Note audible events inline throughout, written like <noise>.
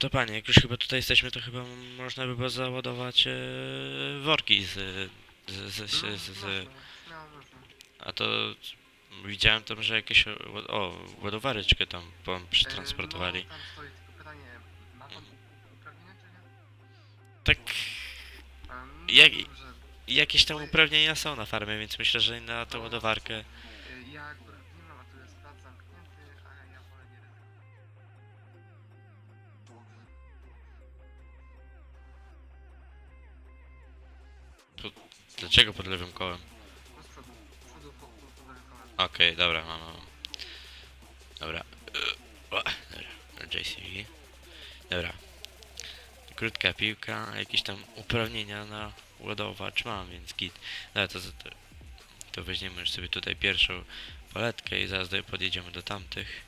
to panie, jak już chyba tutaj jesteśmy, to chyba można by było załadować e, worki z, z, z, z, No, z, z, można. A to widziałem tam, że jakieś o, o ładowareczkę tam pom- przetransportowali. E, no, tam stoi tylko pytanie, ma pan uprawnienia czy nie? Tak, no, Jak- jakieś tam uprawnienia są na farmie, więc myślę, że na tą No. ładowarkę. E, Dlaczego pod lewym kołem? No z przodu, z przodu po, po, po lewym kołem. Okej, dobra, mam, mam. Dobra. O, Dobra, JCV. Dobra. Krótka piłka, jakieś tam uprawnienia na ładowacz mam, więc git. Dobra, to, to, to weźmiemy już sobie tutaj pierwszą paletkę i zaraz do- podjedziemy do tamtych.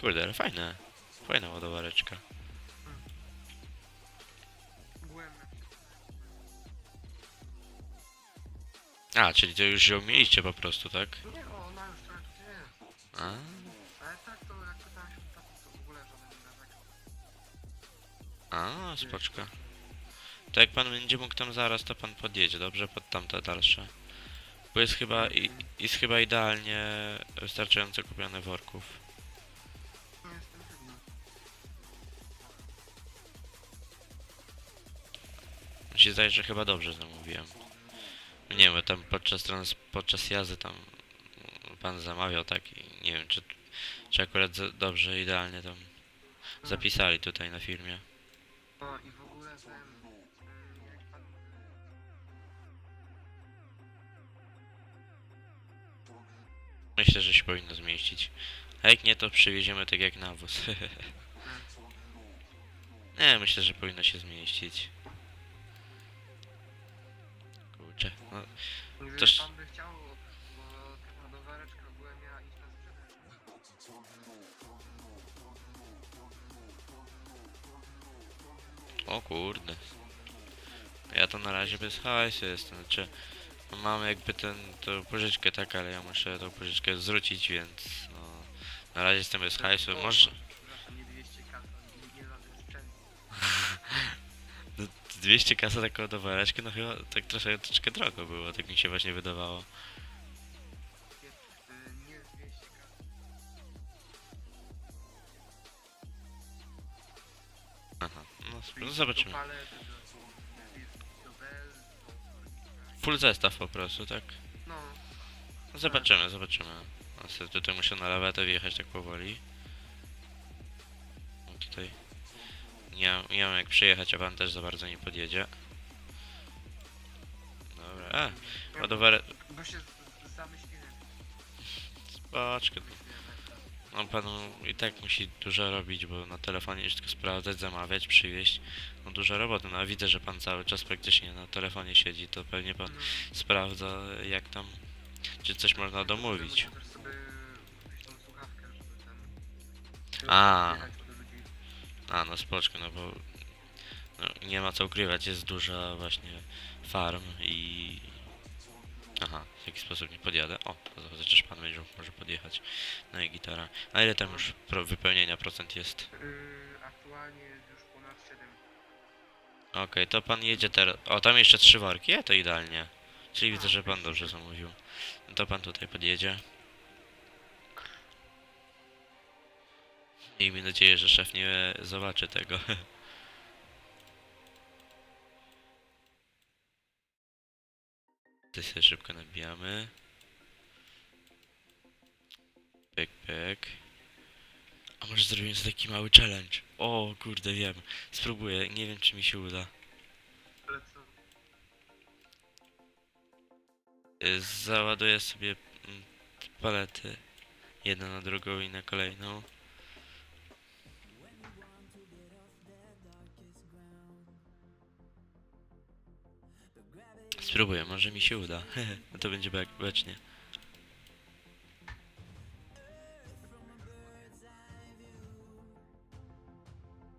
Kurde, ale fajne. Fajna ładowareczka. A, czyli to już ją mieliście po prostu, tak? Nie, ona już tutaj jest. A, Ale tak to jak pytałem się taty, to w ogóle żaden nie narzekał. a spoczko. To jak pan będzie mógł tam zaraz, to pan podjedzie, dobrze? Pod tamte dalsze. Bo jest chyba, i, jest chyba idealnie wystarczająco kupione worków. Nie jestem pewny. Mi się zdaje, że chyba dobrze zamówiłem. Nie wiem, bo tam podczas, trans, podczas jazdy tam pan zamawiał tak i nie wiem, czy, czy akurat za, dobrze, idealnie tam zapisali tutaj na firmie. No i w ogóle ten. Myślę, że się powinno zmieścić. A jak nie, to przywieziemy tak jak nawóz. <laughs> nie, myślę, że powinno się zmieścić. Kurczę, no, pan by chciał, bo na sprzedaż. o kurde. Ja to na razie bez hajsu jestem, znaczy no, mam jakby ten, tą pożyczkę tak, ale ja muszę tą pożyczkę zwrócić, więc no, na razie jestem bez hajsu, może... 200 kasa taką ładowareczkę, no chyba tak troszkę drogo było, tak mi się właśnie wydawało. Jest, nie 200 kas. Aha, no, no zobaczymy. Full zestaw po prostu, tak? No, No zobaczymy, zobaczymy. No, sobie tutaj muszę na lawetę wjechać tak powoli. No tutaj... Nie, mam- nie mam jak przyjechać, a pan też za bardzo nie podjedzie. Dobra, a, ja ładowarę... bo się z- zamyśliłem. No panu i tak musi dużo robić, bo na telefonie wszystko sprawdzać, zamawiać, przywieźć. No dużo roboty, no a widzę, że pan cały czas praktycznie na telefonie siedzi, to pewnie pan No. sprawdza jak tam, czy coś można domówić. Muszę też sobie tą słuchawkę, żeby ten... A. A, no spoczko, no bo no, nie ma co ukrywać, jest duża właśnie farm i... Aha, w jaki sposób nie podjadę? O, to chociaż pan będzie może podjechać na jej gitara. A ile tam już pro wypełnienia procent jest? Yy, aktualnie jest już ponad 7. Okej, to pan jedzie teraz... O, tam jeszcze trzy worki, e, to idealnie. Czyli widzę, że pan dobrze zamówił. No to pan tutaj podjedzie. Miejmy nadzieję, że szef nie zobaczy tego. Tutaj <laughs> sobie szybko nabijamy. Pyk, pyk. A może zrobimy sobie taki mały challenge? O, kurde, wiem. Spróbuję, nie wiem czy mi się uda. Załaduję sobie palety. Jedną na drugą i na kolejną. Spróbuję, może mi się uda. <laughs> No to będzie be becznie.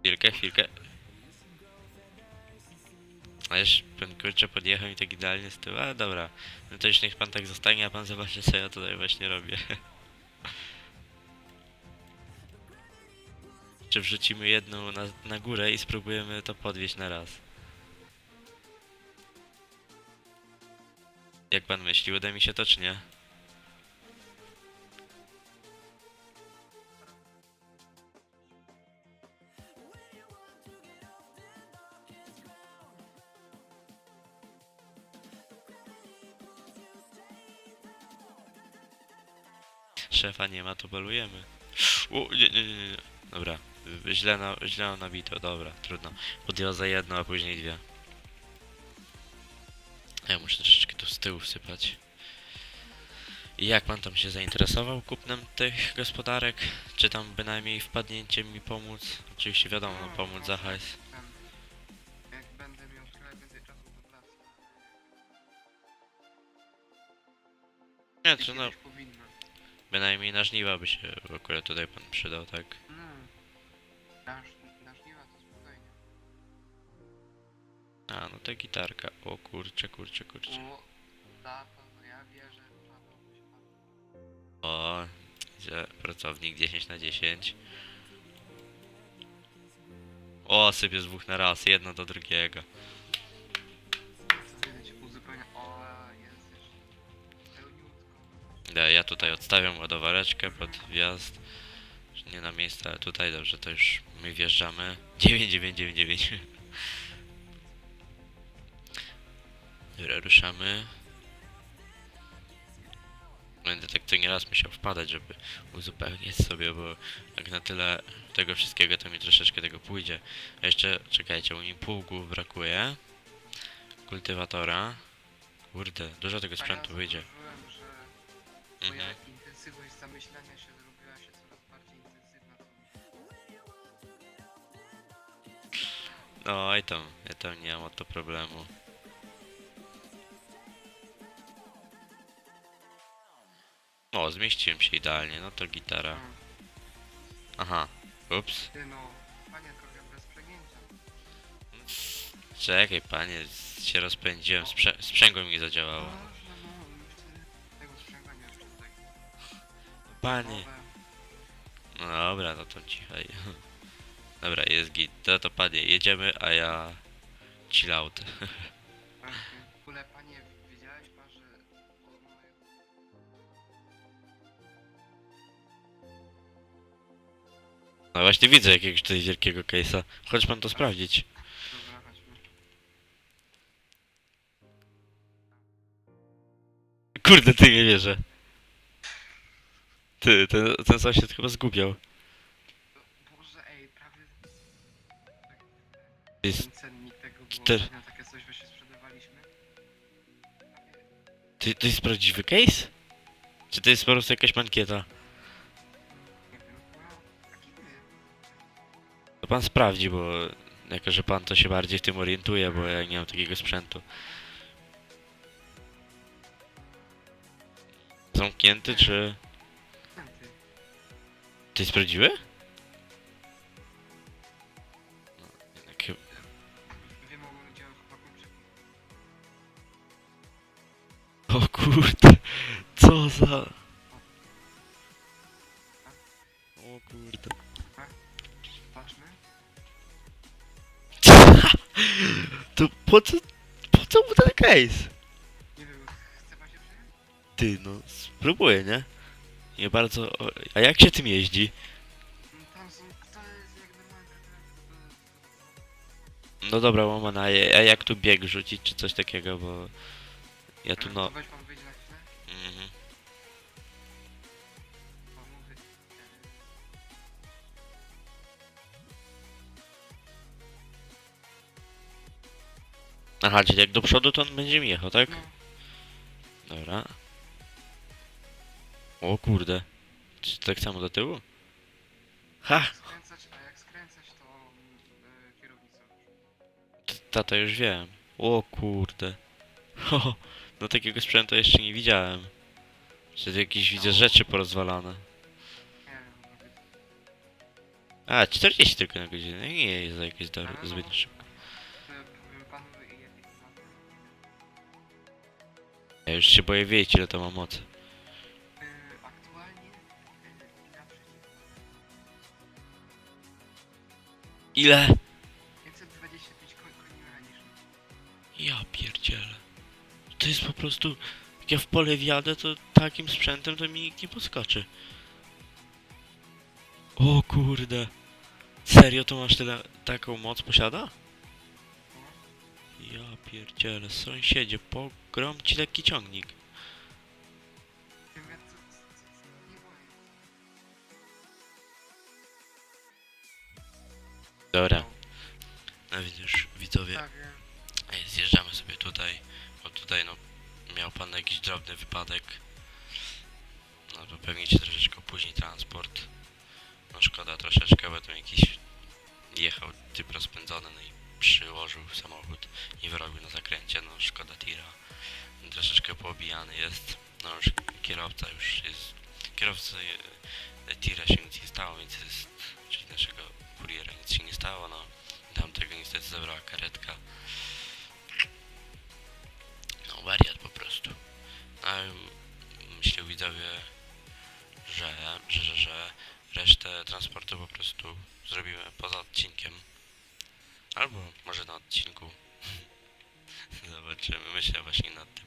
Chwilkę, chwilkę. A już pan kurczę podjechał i tak idealnie z tyłu. A dobra, no to już niech pan tak zostanie, a pan zobaczy co ja tutaj właśnie robię. <laughs> Czy wrzucimy jedną na, na górę i spróbujemy to podwieźć na raz? Jak pan myśli, uda mi się to czy nie? Szefa nie ma, to belujemy. U, nie, nie, nie, nie. Dobra, źle, na, źle nabito, dobra, trudno. Podwiozę jedno, a później dwie. Ja muszę troszeczkę z tyłu wsypać. I jak pan tam się zainteresował kupnem tych gospodarek? Czy tam bynajmniej wpadnięciem mi pomóc? Oczywiście wiadomo, no, pomóc za hajs. Jak będę miał trochę więcej czasu pracy. Nie, to no, bynajmniej na żniwa by się akurat tutaj pan przydał, tak? No. Dasz, to spokojnie. A, no to gitarka. O kurcze, kurcze, kurcze. O, tato, no ja wierzę, się pan. O, że pracownik 10 na 10. O, sypie z dwóch na raz, jedno do drugiego. Co uzupełnia. O, jest jeszcze. Pełniutko. Ja, ja tutaj odstawiam ładowareczkę pod wjazd. Nie na miejsce, ale tutaj dobrze, to już my wjeżdżamy. <laughs> 9999. Dobra, ruszamy. Będę tak co nieraz musiał wpadać, żeby uzupełnić sobie, bo jak na tyle tego wszystkiego, to mi troszeczkę tego pójdzie. A jeszcze, czekajcie, bo mi pługów brakuje. Kultywatora. Kurde, dużo tego sprzętu wyjdzie. zauważyłem, że Mhm. moja intensywność zamyślania się zrobiła się coraz bardziej intensywna. No i tam, ja tam nie mam o to problemu. O, zmieściłem się idealnie, no to gitara. Mm. Aha, ups. Ty no, panie trochę bez przegięcia. Czekaj panie, z- się rozpędziłem, Sprze sprzęgło mi zadziałało. Dobrze, no, już wtedy tego sprzęgania tutaj. Panie. Nowe. No dobra, no to cichaj. <laughs> Dobra, jest git. To to panie, jedziemy, a ja... Chill out. Właśnie. <laughs> W ogóle panie, No właśnie widzę jakiegoś tutaj wielkiego case'a. Chodź pan to sprawdzić. Dobra, chodźmy. Kurde, ty nie wierzę. Ty, ten, ten sąsiad chyba zgubiał. Boże, ej, prawie... Jest, Ten cennik tego było cztery- ostatnio takie coś właśnie sprzedawaliśmy. Ty, to jest prawdziwy case? Czy to jest po prostu jakaś mankieta? Pan sprawdzi, bo jako, że pan to się bardziej w tym orientuje, bo ja nie mam takiego sprzętu. Zamknięty, czy... Ty. Prawdziwy? No, jednak chyba... O kurde, co za... O kurde. To po co... Po co mu ten case? Nie wiem, chce pan się przyjechać? Ty, no spróbuję, nie? Nie bardzo... A jak się tym jeździ? No tam są... To jest jak normalnie... No dobra, łamana, a jak tu bieg rzucić, czy coś takiego, bo... Ja tu no... Weź pan Aha, czyli jak do przodu, to on będzie mi jechał, tak? No, Dobra. O kurde. Czy tak samo do tyłu? Ha! skręcać, a jak skręcać, to mm, y, kierownicą t- Tata już wiem. O kurde. Ho, no takiego sprzętu jeszcze nie widziałem. Czy tu jakieś widzę rzeczy porozwalane. Nie wiem, mówię. A, 40 tylko na godzinę. Nie jest to jakieś do, no, zbyt szybko. Ja już się boję wiedzieć ile to ma mocy. Ile? 525 koń, koni mechanicznych. Ja pierdzielę. To jest po prostu... Jak ja w pole wjadę, to takim sprzętem to mi nikt nie podskoczy. O kurde. Serio to masz tyle, taką moc posiada? Ja pierdzielę, sąsiedzie, pogrom ci lekki ciągnik. Dobra. No, już widzowie, tak, wiem. Ej, zjeżdżamy sobie tutaj, bo tutaj no miał pan jakiś drobny wypadek. No to pewnie ci troszeczkę opóźni transport. No szkoda troszeczkę, bo tam jakiś jechał typ rozpędzony no i przyłożył samochód i wyrobił na zakręcie, no szkoda tira. Troszeczkę poobijany jest, no już kierowca już jest, kierowcy e, tira się nic nie stało, więc jest, czyli naszego kuriera nic się nie stało, no tamtego niestety zabrała karetka. No wariat po prostu. A myślę widzowie, że, że, że, że resztę transportu po prostu zrobimy poza odcinkiem. Albo może na odcinku. <laughs> Zobaczymy, myślę właśnie nad tym.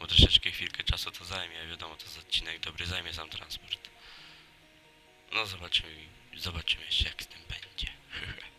Bo troszeczkę chwilkę czasu to zajmie, wiadomo, to z odcinek dobry zajmie sam transport. No zobaczymy, zobaczymy jeszcze jak z tym będzie. <laughs>